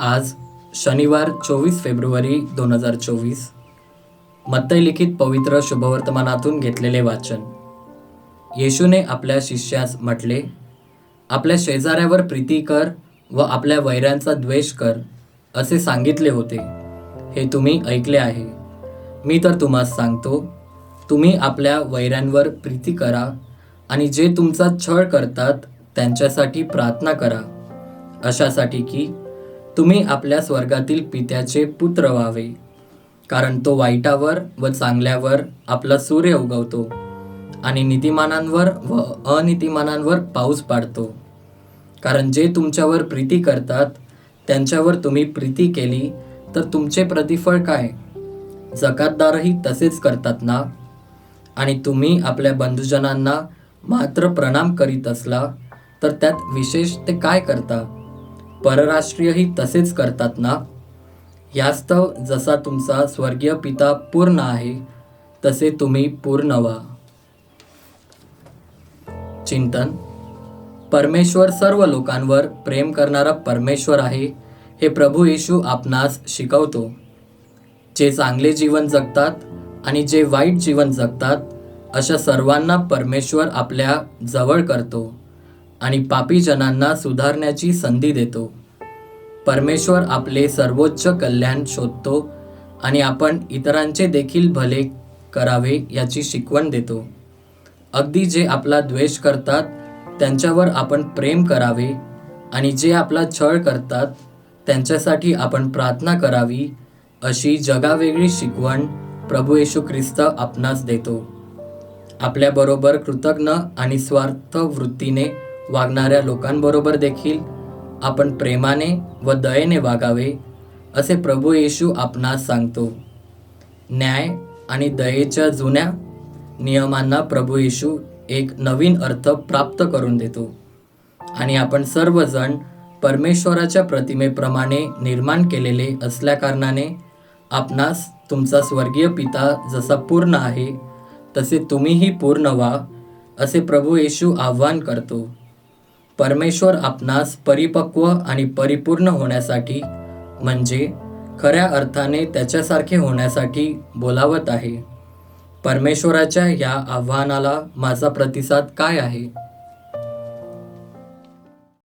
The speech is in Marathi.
आज शनिवार चोवीस फेब्रुवारी दोन हजार चोवीस. मत्तय लिखित पवित्र शुभवर्तमानातून घेतलेले वाचन. येशूने आपल्या शिष्यास म्हटले आपल्या शेजाऱ्यावर प्रीती कर व आपल्या वैऱ्यांचा द्वेष कर असे सांगितले होते. हे तुम्ही ऐकले आहे. मी तर तुम्हास सांगतो तुम्ही आपल्या वैऱ्यांवर प्रीती करा आणि जे तुमचा छळ करतात त्यांच्यासाठी प्रार्थना करा. अशासाठी की तुम्ही आपल्या स्वर्गातील पित्याचे पुत्र व्हावे. कारण तो वाईटावर व चांगल्यावर आपला सूर्य उगवतो आणि नीतिमानांवर व अनितिमानांवर पाऊस पाडतो. कारण जे तुमच्यावर प्रीती करतात त्यांच्यावर तुम्ही प्रीती केली तर तुमचे प्रतिफळ काय? जकातदारही तसेच करतात ना? आणि तुम्ही आपल्या बंधुजनांना मात्र प्रणाम करीत असला तर त्यात विशेष ते काय करता? परराष्ट्रीयही तसेच करतात ना? यास्तव जसा तुमचा स्वर्गीय पिता पूर्ण आहे तसे तुम्ही पूर्ण व्हा. चिंतन. परमेश्वर सर्व लोकांवर प्रेम करणारा परमेश्वर आहे हे प्रभू येशू आपणास शिकवतो. जे चांगले जीवन जगतात आणि जे वाईट जीवन जगतात अशा सर्वांना परमेश्वर आपल्या जवळ करतो. आणि पापी जनांना सुधारण्याची संधी देतो. परमेश्वर आपले सर्वोच्च कल्याण शोधतो आणि आपण इतरांचे देखील भले करावे याची शिकवण देतो. अगदी जे आपला द्वेष करतात त्यांच्यावर आपण प्रेम करावे आणि जे आपला छळ करतात त्यांच्यासाठी आपण प्रार्थना करावी अशी जगावेगळी शिकवण प्रभू येशू ख्रिस्त आपणास देतो. आपल्याबरोबर कृतज्ञ आणि स्वार्थ वृत्तीने वागणाऱ्या लोकांबरोबर देखील आपण प्रेमाने व दयेने वागावे असे प्रभू येशू आपणास सांगतो. न्याय आणि दयेच्या जुन्या नियमांना प्रभू येशू एक नवीन अर्थ प्राप्त करून देतो आणि आपण सर्वजण परमेश्वराच्या प्रतिमेप्रमाणे निर्माण केलेले असल्याकारणाने आपणास तुमचा स्वर्गीय पिता जसा पूर्ण आहे तसे तुम्हीही पूर्ण व्हा असे प्रभू येशू आव्हान करतो. परमेश्वर आपणास परिपक्व आणि परिपूर्ण होण्यासाठी म्हणजे खऱ्या अर्थाने त्याच्यासारखे होण्यासाठी बोलावत आहे. परमेश्वराच्या या आव्हानाला माझा प्रतिसाद काय आहे?